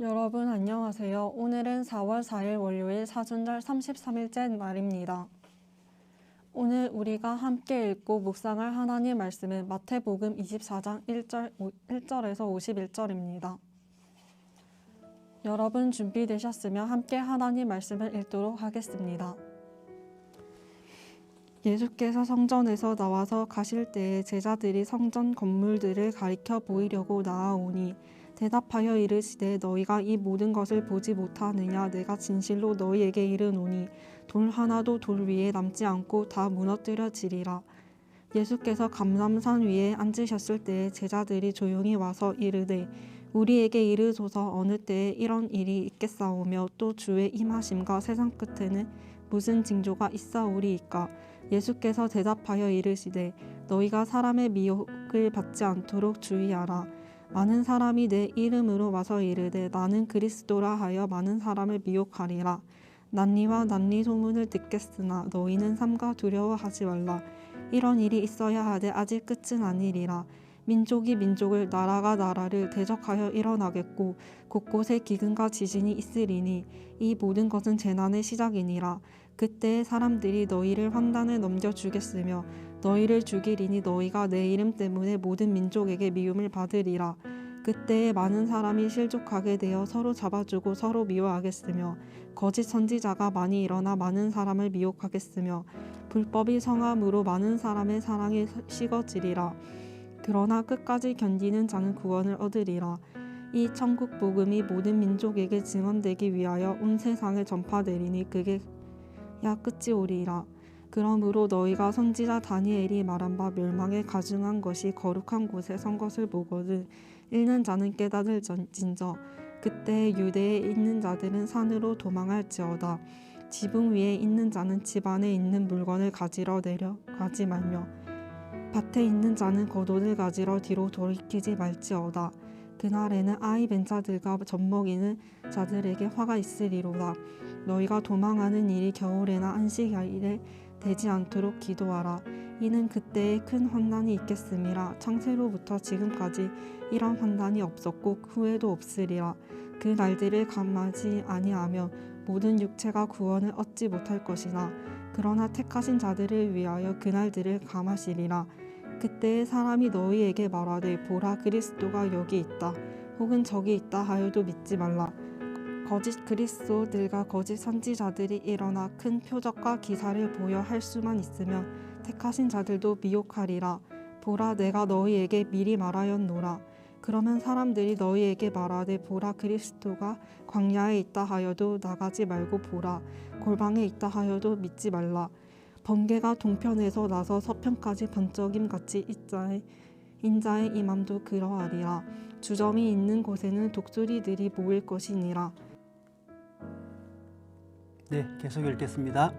여러분 안녕하세요. 오늘은 4월 4일 월요일 사순절 33일째 날입니다. 오늘 우리가 함께 읽고 묵상할 하나님 말씀은 마태복음 24장 1절, 1절에서 51절입니다. 여러분 준비되셨으면 함께 하나님 말씀을 읽도록 하겠습니다. 예수께서 성전에서 나와서 가실 때에 제자들이 성전 건물들을 가리켜 보이려고 나아오니 대답하여 이르시되 너희가 이 모든 것을 보지 못하느냐? 내가 진실로 너희에게 이르노니 돌 하나도 돌 위에 남지 않고 다 무너뜨려지리라. 예수께서 감람산 위에 앉으셨을 때에 제자들이 조용히 와서 이르되 우리에게 이르소서. 어느 때에 이런 일이 있겠사오며 또 주의 임하심과 세상 끝에는 무슨 징조가 있사오리이까? 예수께서 대답하여 이르시되 너희가 사람의 미혹을 받지 않도록 주의하라 많은 사람이 내 이름으로 와서 이르되 나는 그리스도라 하여 많은 사람을 미혹하리라. 난리와 난리 소문을 듣겠으나 너희는 삼가 두려워하지 말라. 이런 일이 있어야 하되 아직 끝은 아니리라. 민족이 민족을 나라가 나라를 대적하여 일어나겠고 곳곳에 기근과 지진이 있으리니 이 모든 것은 재난의 시작이니라. 그때 사람들이 너희를 환단에 넘겨주겠으며 너희를 죽이리니 너희가 내 이름 때문에 모든 민족에게 미움을 받으리라. 그때에 많은 사람이 실족하게 되어 서로 잡아주고 서로 미워하겠으며 거짓 선지자가 많이 일어나 많은 사람을 미혹하겠으며 불법이 성함으로 많은 사람의 사랑이 식어지리라. 그러나 끝까지 견디는 자는 구원을 얻으리라. 이 천국 복음이 모든 민족에게 증언되기 위하여 온 세상에 전파되리니 그게 야 끝이 오리라. 그러므로 너희가 선지자 다니엘이 말한 바 멸망에 가증한 것이 거룩한 곳에 선 것을 보거든 읽는 자는 깨닫을 진저 그때 유대에 있는 자들은 산으로 도망할지어다. 지붕 위에 있는 자는 집 안에 있는 물건을 가지러 내려 가지 말며 밭에 있는 자는 겉옷을 가지러 뒤로 돌이키지 말지어다. 그날에는 아이 벤 자들과 젖먹이는 자들에게 화가 있으리로다. 너희가 도망하는 일이 겨울에나 안식일에 되지 않도록 기도하라. 이는 그때에 큰 환난이 있겠음이라. 창세로부터 지금까지 이런 환난이 없었고 후에도 없으리라. 그 날들을 감하지 아니하며 모든 육체가 구원을 얻지 못할 것이나 그러나 택하신 자들을 위하여 그 날들을 감하시리라. 그때에 사람이 너희에게 말하되 보라 그리스도가 여기 있다. 혹은 저기 있다 하여도 믿지 말라. 거짓 그리스도들과 거짓 선지자들이 일어나 큰 표적과 기사를 보여 할 수만 있으면 택하신 자들도 미혹하리라. 보라 내가 너희에게 미리 말하였노라. 그러면 사람들이 너희에게 말하되 보라 그리스도가 광야에 있다 하여도 나가지 말고 보라 골방에 있다 하여도 믿지 말라. 번개가 동편에서 나서 서편까지 번쩍임 같이 있자의 인자의 임함도 그러하리라. 주점이 있는 곳에는 독수리들이 모일 것이니라. 네, 계속 읽겠습니다.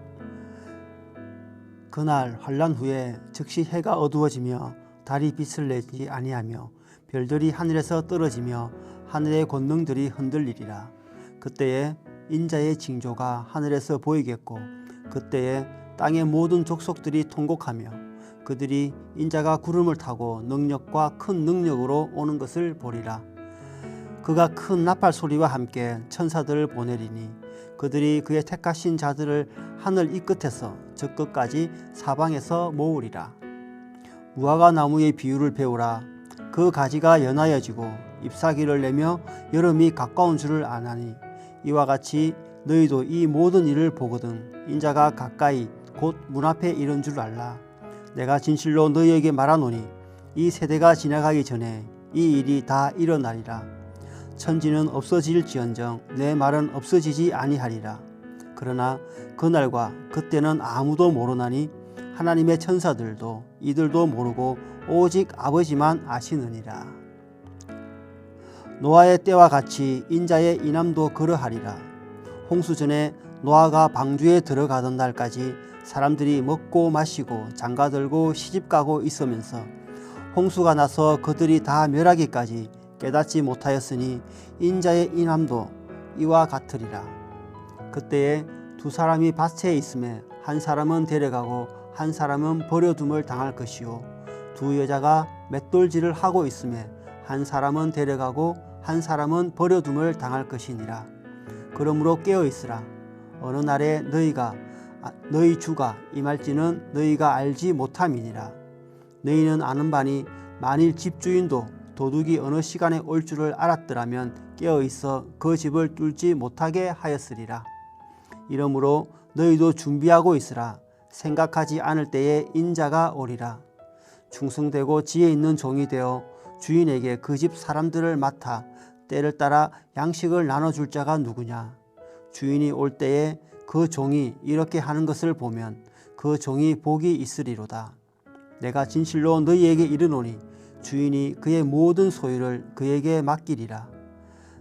그날 환란 후에 즉시 해가 어두워지며 달이 빛을 내지 아니하며 별들이 하늘에서 떨어지며 하늘의 권능들이 흔들리리라. 그때에 인자의 징조가 하늘에서 보이겠고 그때에 땅의 모든 족속들이 통곡하며 그들이 인자가 구름을 타고 능력과 큰 능력으로 오는 것을 보리라. 그가 큰 나팔 소리와 함께 천사들을 보내리니 그들이 그의 택하신 자들을 하늘 이 끝에서 저 끝까지 사방에서 모으리라. 무화과 나무의 비유를 배우라. 그 가지가 연하여지고 잎사귀를 내며 여름이 가까운 줄을 아나니 이와 같이 너희도 이 모든 일을 보거든 인자가 가까이 곧 문 앞에 이른 줄 알라. 내가 진실로 너희에게 말하노니 이 세대가 지나가기 전에 이 일이 다 일어나리라. 천지는 없어질지언정 내 말은 없어지지 아니하리라. 그러나 그날과 그때는 아무도 모르나니 하나님의 천사들도 이들도 모르고 오직 아버지만 아시느니라. 노아의 때와 같이 인자의 이남도 그러하리라. 홍수 전에 노아가 방주에 들어가던 날까지 사람들이 먹고 마시고 장가들고 시집가고 있으면서 홍수가 나서 그들이 다 멸하기까지 깨닫지 못하였으니 인자의 인함도 이와 같으리라. 그때에 두 사람이 밭에 있음에 한 사람은 데려가고 한 사람은 버려둠을 당할 것이요 두 여자가 맷돌질을 하고 있음에 한 사람은 데려가고 한 사람은 버려둠을 당할 것이니라. 그러므로 깨어 있으라. 어느 날에 너희가 아, 너희 주가 임할지는 너희가 알지 못함이니라. 너희는 아는 바니 만일 집주인도 도둑이 어느 시간에 올 줄을 알았더라면 깨어 있어 그 집을 뚫지 못하게 하였으리라. 이러므로 너희도 준비하고 있으라. 생각하지 않을 때에 인자가 오리라. 충성되고 지혜 있는 종이 되어 주인에게 그 집 사람들을 맡아 때를 따라 양식을 나눠줄 자가 누구냐? 주인이 올 때에 그 종이 이렇게 하는 것을 보면 그 종이 복이 있으리로다. 내가 진실로 너희에게 이르노니 주인이 그의 모든 소유를 그에게 맡기리라.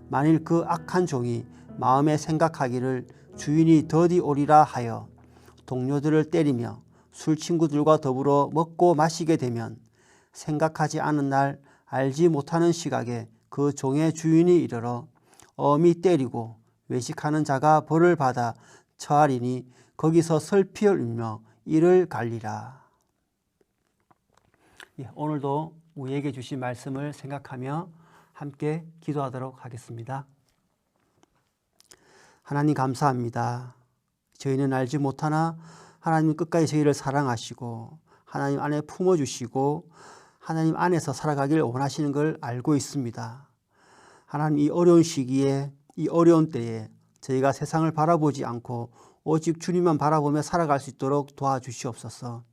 만일 그 악한 종이 마음에 생각하기를 주인이 더디 오리라 하여 동료들을 때리며 술 친구들과 더불어 먹고 마시게 되면 생각하지 않은 날 알지 못하는 시각에 그 종의 주인이 이르러 엄히 때리고 외식하는 자가 벌을 받아 처하리니 거기서 설피를 울며 이를 갈리라. 예, 오늘도 우리에게 주신 말씀을 생각하며 함께 기도하도록 하겠습니다. 하나님 감사합니다. 저희는 알지 못하나 하나님 끝까지 저희를 사랑하시고 하나님 안에 품어주시고 하나님 안에서 살아가길 원하시는 걸 알고 있습니다. 하나님 이 어려운 시기에 이 어려운 때에 저희가 세상을 바라보지 않고 오직 주님만 바라보며 살아갈 수 있도록 도와주시옵소서.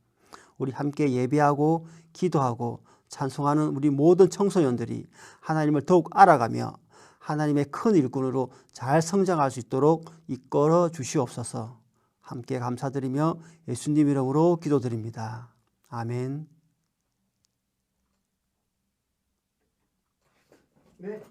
우리 함께 예배하고 기도하고 찬송하는 우리 모든 청소년들이 하나님을 더욱 알아가며 하나님의 큰 일꾼으로 잘 성장할 수 있도록 이끌어 주시옵소서. 함께 감사드리며 예수님 이름으로 기도드립니다. 아멘. 네,